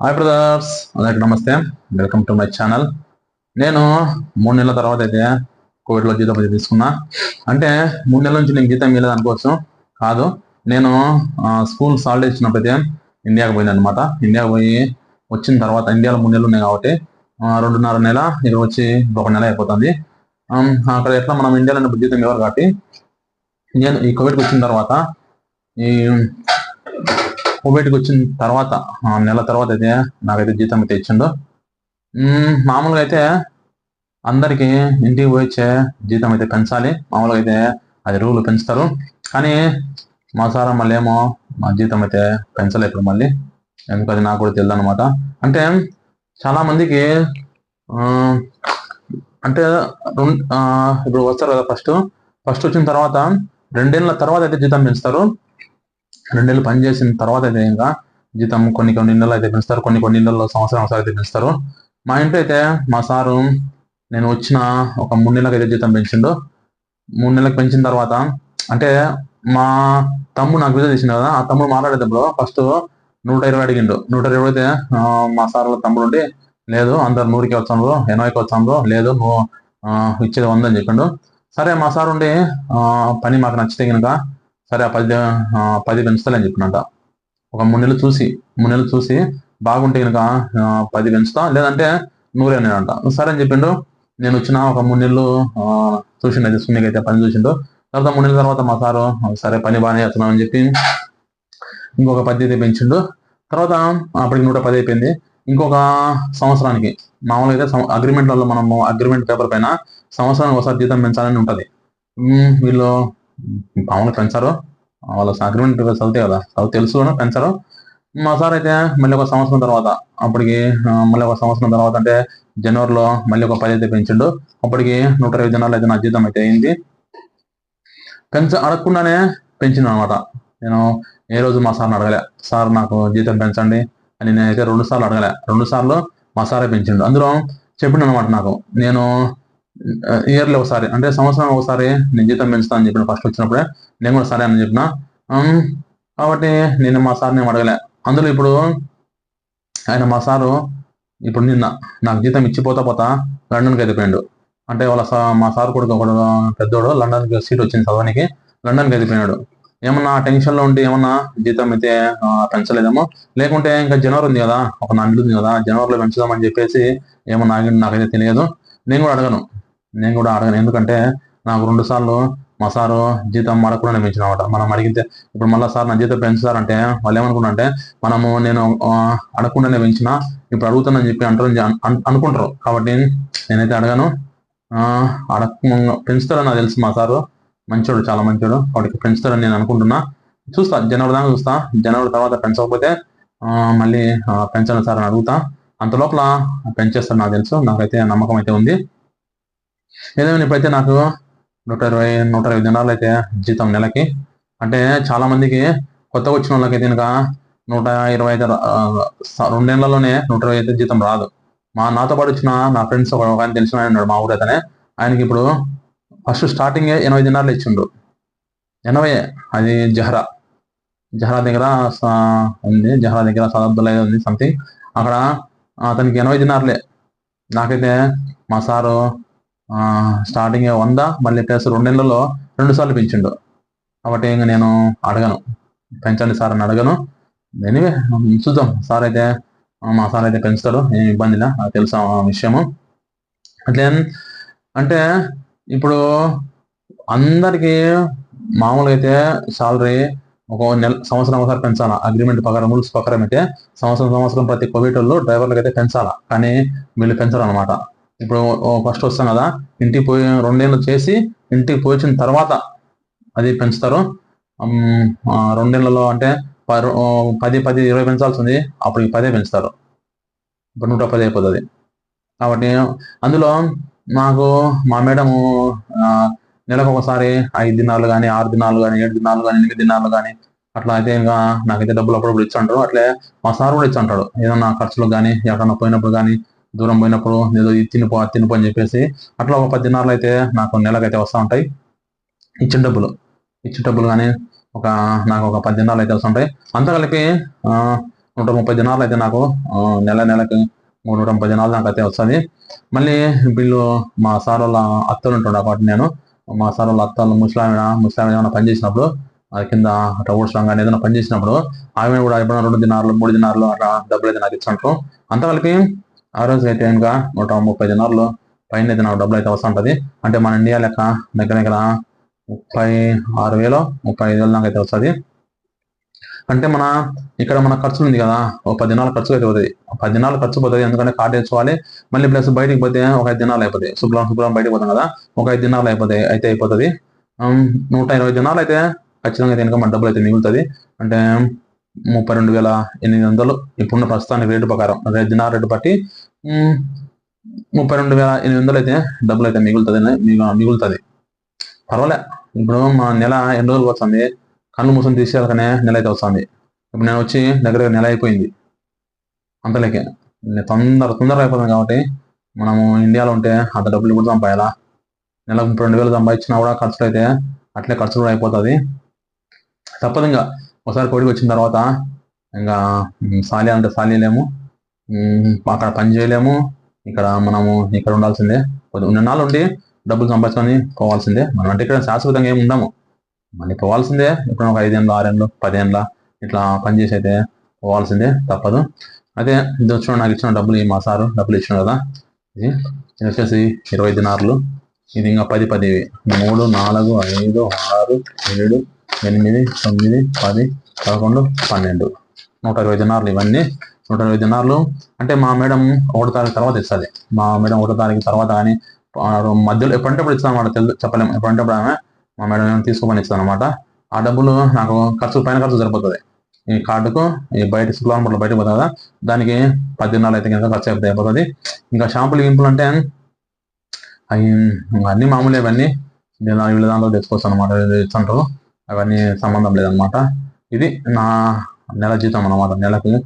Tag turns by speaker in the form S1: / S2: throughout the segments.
S1: Hi brothers అందరికి నమస్తే. Welcome to my channel నేను మూడు నెలల తర్వాత అయితే కోవిడ్లో జీతం అయితే తీసుకున్నా. అంటే మూడు నెలల నుంచి నేను జీతం ఇవ్వలేదు అనుకోవచ్చు. కాదు నేను స్కూల్ సాల్ట్ ఇచ్చినప్పుడు అయితే ఇండియాకి పోయింది అనమాట ఇండియాకి పోయి వచ్చిన తర్వాత ఇండియాలో మూడు నెలలు ఉన్నాయి కాబట్టి రెండున్నర నెల ఇక్కడ వచ్చి ఒక నెల అయిపోతుంది. అక్కడ ఎట్లా మనం ఇండియాలో ఉన్నప్పుడు జీతం ఇవ్వరు కాబట్టి నేను ఈ కోవిడ్కి వచ్చిన తర్వాత ఈ కోవిడ్కి వచ్చిన తర్వాత ఆ, నెల తర్వాత అయితే నాకైతే జీతం అయితే ఇచ్చిండు. మామూలుగా అయితే అందరికీ ఇంటికి పోయిచ్చే జీతం అయితే పెంచాలి. మామూలుగా అయితే అది రూలు పెంచుతారు. కానీ మా సార్ మళ్ళీ ఏమో మా జీతం అయితే పెంచలే ఇప్పుడు మళ్ళీ. ఎందుకు అది నాకు కూడా తెలియదు అనమాట అంటే చాలా మందికి అంటే రెండు ఇప్పుడు వస్తారు కదా ఫస్ట్. ఫస్ట్ వచ్చిన తర్వాత రెండేళ్ళ తర్వాత అయితే జీతం పెంచుతారు. రెండు పని చేసిన తర్వాత అయితే ఇంకా జీతం కొన్ని కొన్ని నెలలు అయితే పెంచుతారు కొన్ని కొన్ని నెలల్లో సంవత్సరం ఒకసారి అయితే పెంచుతారు. మా ఇంట్లో అయితే మా సారు నేను వచ్చిన ఒక మూడు నెలలకు అయితే జీతం పెంచిండు. మూడు నెలలకు పెంచిన తర్వాత అంటే మా తమ్ముడు నాకు విజయ చేసిండు కదా ఆ తమ్ముడు మాట్లాడేటప్పుడు ఫస్ట్ నూట ఇరవై అడిగిండు. నూట ఇరవై అయితే మా సార్ తమ్ముడు ఉండి లేదు అందరు నూరుకి వచ్చాము ఎనభైకి వచ్చాము లేదు నువ్వు ఇచ్చేది ఉందని చెప్పిండు. సరే మా సార్ ఉండి ఆ, పని మాకు నచ్చితే కనుక సరే ఆ పది పది పది పెంచుతాలని చెప్పినంట. ఒక మూడు నెలలు చూసి మూడు నెలలు చూసి బాగుంటే కనుక పది పెంచుతా లేదంటే నూరే అంట సరే అని చెప్పిండు. నేను వచ్చిన ఒక మూడు నెలలు చూసిండు అయితే సున్నికి అయితే పని చూసిండు. తర్వాత మూడు నెలల తర్వాత మా సారు సరే పని బాగానే చేస్తున్నాం అని చెప్పి ఇంకొక పది అయితే పెంచిండు. తర్వాత అప్పటికి నూట పది అయిపోయింది. ఇంకొక సంవత్సరానికి మామూలుగా అయితే అగ్రిమెంట్లలో మనము అగ్రిమెంట్ పేపర్ పైన సంవత్సరానికి ఒకసారి జీతం పెంచాలని ఉంటుంది. వీళ్ళు మామూలుగా పెంచారు? వాళ్ళ అగ్రిమెంట్ చదివితే కదా. చదువు తెలుసు పెంచారు? మా సార్ అయితే మళ్ళీ ఒక సంవత్సరం తర్వాత అప్పటికి మళ్ళీ ఒక సంవత్సరం తర్వాత అంటే జనవరిలో మళ్ళీ ఒక పది అయితే పెంచిండు. అప్పటికి నూట ఇరవై జనాలు అయితే నా జీతం అయితే అయింది. పెంచ అడగకుండానే పెంచింది అనమాట నేను ఏ రోజు మా సార్ని అడగలే. సార్ నాకు జీతం పెంచండి అని నేనైతే రెండు సార్లు అడగలే. రెండు సార్లు మా సారే పెంచిండు. అందులో చెప్పిండు అనమాట నాకు. నేను ఇయర్లీ ఒకసారి అంటే సంవత్సరం ఒకసారి నేను జీతం పెంచుతా అని చెప్పిన ఫస్ట్ వచ్చినప్పుడే నేను కూడా సరే అని చెప్పిన. కాబట్టి నేను మా సార్ని నేను అడగలే. అందులో ఇప్పుడు ఆయన మా సారు ఇప్పుడు నిన్న నాకు జీతం ఇచ్చిపోతా పోతా లండన్కి వెళ్ళిపోయాడు. అంటే వాళ్ళ మా సార్ కొడుకు ఒకడు పెద్దోడు లండన్కి సీట్ వచ్చింది చదవనికి లండన్కి వెళ్ళిపోయినాడు. ఏమన్నా టెన్షన్లో ఉండి ఏమన్నా జీతం అయితే పెంచలేదేమో. లేకుంటే ఇంకా జనవరి ఉంది కదా ఒక నాలుగు ఉంది కదా జనవరిలో పెంచుదామని చెప్పేసి ఏమన్నా నాకు నాకైతే తెలియదు. నేను కూడా అడగను. నేను కూడా అడగను. ఎందుకంటే నాకు రెండు సార్లు మా సారు జీతం అడగకుండా పెంచినమాట మనం అడిగితే ఇప్పుడు మళ్ళీ సార్ నా జీతం పెంచుతారంటే వాళ్ళు ఏమనుకున్నా అంటే మనము నేను అడగకుండా అడగకుండానే పెంచిన ఇప్పుడు అడుగుతానని చెప్పి అంటారు అనుకుంటారు. కాబట్టి నేనైతే అడగను. ఆ, అడగ పెంచుతారని నాకు తెలుసు మా సారు. మంచోడు చాలా మంచోడు. వాడికి పెంచుతారని నేను అనుకుంటున్నా. చూస్తా జనవరి దాకా చూస్తా. జనవరి తర్వాత పెంచకపోతే మళ్ళీ ఆ, సార్ అని అడుగుతా. అంత లోపల పెంచేస్తారు నాకు తెలుసు. నాకైతే నమ్మకం అయితే ఉంది. ఏదేమైనా ఇప్పుడైతే నాకు నూట ఇరవై నూట ఇరవై దినాలు అయితే జీతం నెలకి అంటే చాలా మందికి కొత్తగా వచ్చిన వాళ్ళకైతే కనుక నూట ఇరవై ఐదు రెండేళ్ళలోనే నూట ఇరవై అయితే జీతం రాదు. మా నాతో పాటు వచ్చిన నా ఫ్రెండ్స్ ఒక ఆయన తెలిసిన ఆయన ఉన్నాడు మా ఊరు అతనే. ఆయనకి ఇప్పుడు ఫస్ట్ స్టార్టింగ్ ఎనభై దినాలు ఇచ్చిండు. ఎనభై అది జహరా. జహరా దగ్గర ఉంది జహరా దగ్గర సదబ్దుల్ ఉంది సంథింగ్ అక్కడ అతనికి ఎనభై దినార్లే నాకైతే మా సారు స్టార్టింగ్ వంద మళ్ళీ ప్లస్ రెండేళ్ళలో రెండు సార్లు పెంచిండు కాబట్టి ఇంకా నేను అడగను. పెంచండి సార్ అని అడగను. ఎనివే చూద్దాం. సార్ అయితే మా సార్ అయితే పెంచుతారు ఏం ఇబ్బంది లే నాకు తెలుసు ఆ విషయము. అట్లే అంటే ఇప్పుడు అందరికీ మామూలుగా అయితే సాలరీ ఒక నెల సంవత్సరం ఒకసారి పెంచాలా? అగ్రిమెంట్ ప్రకారం రూల్స్ ప్రకారం అయితే సంవత్సరం సంవత్సరం ప్రతి కోవిడ్ వాళ్ళు డ్రైవర్లకు అయితే పెంచాలా? కానీ వీళ్ళు పెంచరు అనమాట ఇప్పుడు ఫస్ట్ వస్తాం కదా ఇంటికి పోయి రెండేళ్ళు చేసి ఇంటికి పోయిన తర్వాత అది పెంచుతారు. రెండేళ్ళలో అంటే పది పది ఇరవై పెంచాల్సి ఉంది అప్పటికి పదే పెంచుతారు. ఇప్పుడు నూట పది అయిపోతుంది. కాబట్టి అందులో నాకు మా మేడము నెలకు ఒకసారి ఐదు దినాలు కానీ ఆరు దినాలు కానీ ఏడు దినాలు కానీ ఎనిమిది దినాలు కానీ అట్లా అయితే ఇంకా నాకైతే డబ్బులు అప్పుడప్పుడు ఇచ్చి అంటారు అట్లే మా సార్ కూడా ఇచ్చి అంటాడు ఏదన్నా ఖర్చులకు కానీ ఎక్కడన్నా పోయినప్పుడు కానీ దూరం పోయినప్పుడు ఏదో ఇది తినిపో తినిపో అని చెప్పేసి అట్లా ఒక పది దినాలు అయితే నాకు నెలకైతే వస్తూ ఉంటాయి. ఇచ్చిన డబ్బులు. ఇచ్చిన డబ్బులు కానీ ఒక నాకు ఒక పది దినాలు అయితే వస్తుంటాయి అంతా కలిపి నూట ముప్పై దినాలు అయితే నాకు నెల నెలకి మూడు నూట ముప్పై దినాలు నాకు అయితే వస్తుంది. మళ్ళీ వీళ్ళు మా సార్ వాళ్ళ అత్తలు ఉంటుండే కాబట్టి నేను. మా సార్ వాళ్ళ అత్తలు ముస్లామిడ ముస్లామిడ ఏమైనా పని చేసినప్పుడు అది కింద రౌడ్ స్ట్రాంగ్ కానీ ఏదైనా పని చేసినప్పుడు ఆమె కూడా ఎప్పుడైనా రెండు దినాలు మూడు దినాలు అట్లా డబ్బులు అయితే నాకు ఇచ్చినట్టు అంత కలిపి ఆ రోజు అయితే ఇంకా నూట ముప్పై దినాల్లో పైన అయితే నాకు డబ్బులు అయితే వస్తూ ఉంటుంది. అంటే మన ఇండియా లెక్క దగ్గర దగ్గర ముప్పై ఆరు వేలు ముప్పై ఐదు వేలు దాకా అయితే వస్తుంది. అంటే మన ఇక్కడ మన ఖర్చు ఉంది కదా ఒక పది దినాల ఖర్చు అయితే పోతుంది. పది దినాల ఖర్చు పోతుంది ఎందుకంటే కార్డు తెచ్చుకోవాలి. మళ్ళీ ప్లస్ బయటికి పోతే ఒక ఐదు దినాలు అయిపోతాయి. శుభ్రం శుభ్రం బయటకు పోతాం కదా ఒక ఐదు దినాలు అయిపోతాయి అయితే అయిపోతుంది. నూట ఇరవై దినాలు అయితే ఖచ్చితంగా అయితే ఇంకా మన డబ్బులు అయితే మిగులుతుంది. అంటే ముప్పై రెండు వేల ఎనిమిది వందలు ఇప్పుడున్న ప్రస్తుతానికి రేటు ప్రకారం. దినార్ రేటు బట్టి ముప్పై రెండు వేల ఎనిమిది వందలు అయితే డబ్బులు అయితే మిగులుతుంది మిగులుతుంది. పర్వాలే. ఇప్పుడు మా నెల ఎన్ని రోజులు వస్తుంది కళ్ళు మూసం తీసేయాలకనే నెల అయితే వస్తుంది. ఇప్పుడు నేను వచ్చి దగ్గర నెల అయిపోయింది. అంతలేకే. తొందర తొందర తొందరగా అయిపోతుంది కాబట్టి మనము ఇండియాలో ఉంటే అంత డబ్బులు కూడా సంపాయాలా నెలకు ముప్పై రెండు వేలు సంపాదించినా కూడా ఖర్చులు అయితే అట్లే ఖర్చులు కూడా అయిపోతుంది తప్పదు ఇంకా. ఒకసారి కోడికి వచ్చిన తర్వాత ఇంకా సాలి అంటే సాలిలేము అక్కడ పని చేయలేము. ఇక్కడ మనము ఇక్కడ ఉండాల్సిందే. కొద్ది ఉన్న నాళ్ళు ఉండి డబ్బులు సంపాదించుకొని పోవాల్సిందే. మనం అంటే ఇక్కడ శాశ్వతంగా ఏమి ఉండము. మళ్ళీ పోవాల్సిందే. ఇప్పుడు ఒక ఐదేళ్ళు ఆరేళ్ళు పదేళ్ళ ఇట్లా పని చేసి అయితే పోవాల్సిందే. తప్పదు. అదే ఇది నాకు ఇచ్చిన డబ్బులు ఈ మా సారు డబ్బులు ఇచ్చిన కదా. ఇది ఇది వచ్చేసి ఇరవై దినారులు. ఇది ఇంకా పది పది మూడు నాలుగు ఐదు ఆరు ఏడు ఎనిమిది తొమ్మిది పది పదకొండు పన్నెండు. నూట ఇరవై దినార్లు ఇవన్నీ. నూట ఇరవై దినార్లు అంటే మా మేడం ఒకటో తారీఖు తర్వాత ఇస్తుంది. మా మేడం ఒకటో తారీఖు తర్వాత కానీ మధ్యలో ఎప్పుడంటే అప్పుడు ఇస్తాం అన్నమాట తెలు చెప్పలేము ఎప్పుడంటే ఆమె మా మేడం ఏమైనా తీసుకోమని ఇస్తాను అనమాట ఆ డబ్బులు నాకు ఖర్చు పైన ఖర్చు సరిపోతుంది. ఈ కార్డుకు ఈ బయట శుక్రవారం పూట పోతుంది? కదా దానికి పద్దెనాలు అయితే కనుక ఖర్చు అయిపోతుంది. ఇంకా షాంపులు గింపులు అంటే అవి అన్ని మామూలు ఇవన్నీ. నేను వీళ్ళ దాంట్లో తెచ్చుకోవచ్చు అనమాట ఇస్తుంటారు అవన్నీ సంబంధం లేదనమాట ఇది నా నెల జీతం అనమాట నెలకి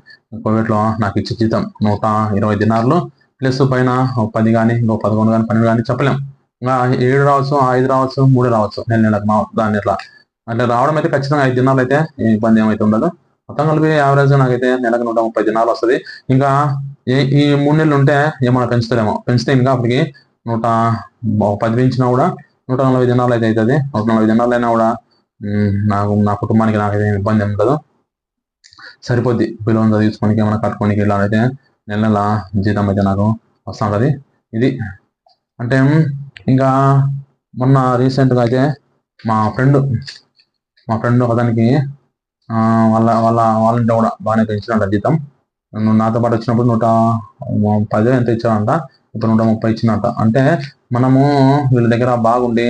S1: కోవిడ్లో నాకు ఇచ్చే జీతం. నూట ఇరవై దినార్లు. ప్లస్ పైన పది కానీ ఇంకో పదకొండు కానీ పన్నెండు కానీ చెప్పలేం. ఇంకా ఏడు రావచ్చు ఐదు రావచ్చు మూడు రావచ్చు. నెల నెలకు మా దాన్ని ఇట్లా. అంటే రావడం అయితే ఖచ్చితంగా ఐదు దినాలు అయితే ఏ ఇబ్బంది ఏమైతే ఉండదు. మొత్తం కలిపి యావరేజ్ నాకైతే నెలకు నూట ముప్పై దినాలు వస్తుంది. ఇంకా ఏ- ఈ మూడు నెలలు ఉంటే ఏమైనా పెంచుతారేమో. పెంచితే ఇంకా అప్పటికి నూట పది పెంచినా కూడా నూట నలభై దినాలు అయితే అవుతుంది. నూట నలభై దినాలు అయినా కూడా నాకు నా కుటుంబానికి నాకైతే ఏం ఇబ్బంది ఏం ఉండదు. సరిపోద్ది. పిల్లలు చదివించుకోనికి ఏమైనా కట్టుకోనికి ఇలా అయితే నెల నెల జీతం అయితే నాకు వస్తూ ఉంటుంది ఇది. అంటే ఇంకా మొన్న రీసెంట్గా అయితే మా ఫ్రెండ్ మా ఫ్రెండ్ అతనికి వాళ్ళ వాళ్ళ వాళ్ళంటే కూడా బాగానే పెంచినంట జీతం. నువ్వు నాతో పాటు వచ్చినప్పుడు నూట పది ఎంత ఇచ్చాడంట ఇప్పుడు నూట ముప్పై ఇచ్చినట్ట అంటే మనము వీళ్ళ దగ్గర బాగుండి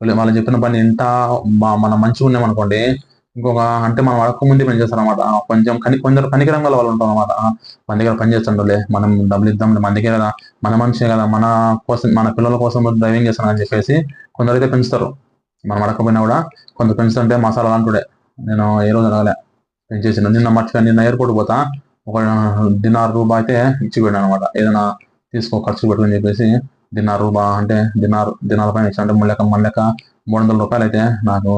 S1: వాళ్ళు చెప్పిన పని ఎంత మన మనం మంచిగా ఉన్నామనుకోండి ఇంకొక అంటే మనం అడగక ముందే పని చేస్తారు అనమాట కొంచెం కని కొందరు కనికరం గల వాళ్ళు ఉంటారు అనమాట మన దగ్గర పని చేస్తుండలే మనం డబ్బులు ఇద్దాం మన దగ్గర కదా మన మనిషి కదా మన కోసం మన పిల్లల కోసం డ్రైవింగ్ చేస్తాను అని చెప్పేసి కొందరు అయితే పెంచుతారు. మనం అడగకపోయినా కూడా కొంత పెంచుతుంటే మసాలా అంటుడే నేను ఏ రోజు అడగలే పెంచేసిన నిన్న మర్చిపోయి నిన్న ఎయిర్పోర్ట్ పోతా ఒక దినార్ రూపాయి అయితే ఇచ్చి పెట్టాను అనమాట ఏదైనా తీసుకో ఖర్చు పెట్టుకుని చెప్పేసి దినారు రూబా అంటే దినారు దినాల పైన ఇచ్చి అంటే మళ్ళీ మళ్ళీ మూడు వందల రూపాయలు అయితే నాకు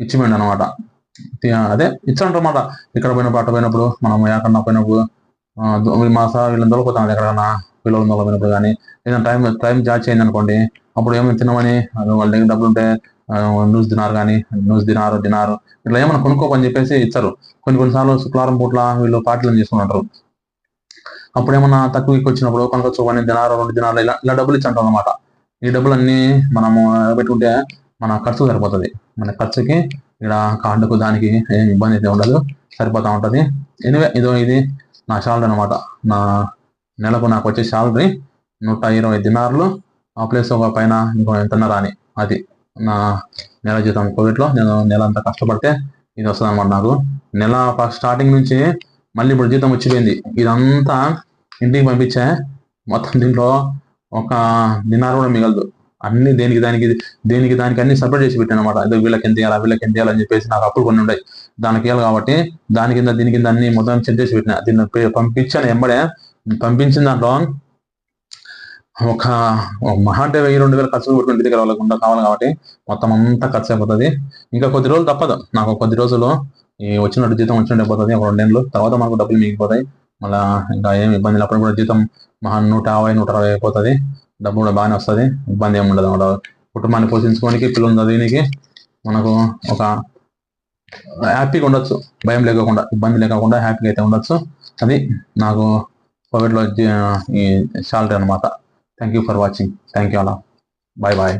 S1: ఇచ్చి అనమాట అదే ఇచ్చానమాట ఇక్కడ పోయినప్పుడు అట్ట పోయినప్పుడు మనం ఎక్కడన్నా పోయినప్పుడు ఆ, దు- మా సార్ వీళ్ళని దొరికిపోతాం ఎక్కడన్నా పిల్లలు దొరికిపోయినప్పుడు కానీ. ఏదైనా టైం టైం జాచ్ అయింది అనుకోండి అప్పుడు ఏమైనా తినమని వాళ్ళ దగ్గర డబ్బులు ఉంటే న్యూస్ దినారు కానీ న్యూస్ దినారు దినారు ఇట్లా ఏమైనా కొనుక్కోమని చెప్పేసి ఇచ్చారు. కొన్ని కొన్నిసార్లు శుక్రవారం పూట్ల వీళ్ళు పార్టీలను చేసుకుంటారు అప్పుడు ఏమన్నా తక్కువ ఎక్కువ వచ్చినప్పుడు కొనుక్కొచ్చు కొన్ని దినారు రెండు దినాలు ఇలా ఇలా డబ్బులు ఇచ్చాంటాం అనమాట ఈ డబ్బులన్నీ మనము పెట్టుకుంటే మన ఖర్చు సరిపోతుంది. మన ఖర్చుకి ఇక్కడ కార్డుకు దానికి ఏం ఇబ్బంది అయితే ఉండదు. సరిపోతా ఉంటది. ఎనివే ఇదో ఇది నా శాలరీ అనమాట నా నెలకు నాకు వచ్చే శాలరీ నూట ఇరవై దినార్లు. ఆ ప్లేస్ ఒక పైన ఇంకో ఎంతన్నర అని అది నా నెల జీతం కోవిడ్లో. నేను నెల అంతా కష్టపడితే ఇది వస్తుంది అనమాట నాకు. నెల స్టార్టింగ్ నుంచి మళ్ళీ ఇప్పుడు జీతం వచ్చిపోయింది. ఇదంతా ఇంటికి పంపించే మొత్తం దీంట్లో ఒక దినారు కూడా మిగలదు. అన్ని దేనికి దానికి దేనికి దానికి అన్ని సపరేట్ చేసి పెట్టాను అనమాట ఇదో వీళ్ళకి ఎంత ఇవ్వాలి వీళ్ళకి ఎంత ఇవ్వాలని చెప్పేసి నాకు అప్పులు కొన్ని ఉన్నాయి దానికి ఇవ్వాలి కాబట్టి దాని కింద దీని కింద అన్ని మొత్తం సెట్ చేసి పెట్టిన. దీన్ని పంపించాను ఎంబడే. పంపించిన దాంట్లో ఒక ఒక మహా అంటే వెయ్యి రెండు వేలు ఖర్చు పెట్టుకుని ఇంటి దగ్గర వాళ్ళకుండా కావాలి కాబట్టి మొత్తం అంతా ఖర్చు అయిపోతుంది. ఇంకా కొద్ది రోజులు తప్పదు. నాకు కొద్ది రోజులు ఈ వచ్చినట్టు జీతం వచ్చినట్టు పోతుంది ఒక రెండేళ్ళు తర్వాత మనకు డబ్బులు మిగిలిపోతాయి. మళ్ళీ ఇంకా ఏం ఇబ్బంది అప్పుడు కూడా జీతం మహా నూట యాభై నూట అరవై అయిపోతుంది డబ్బు కూడా బాగానే వస్తుంది. ఇబ్బంది ఏమి ఉండదు అన్నమాట కుటుంబాన్ని పోషించుకోనికి పిల్లలు చదివినికి మనకు ఒక హ్యాపీగా ఉండొచ్చు. భయం లేకుండా ఇబ్బంది లేకుండా హ్యాపీగా అయితే ఉండొచ్చు. అది నాకు కోవిడ్లో ఈ శాలరీ అనమాట thank you for watching thank you అలా బాయ్ బాయ్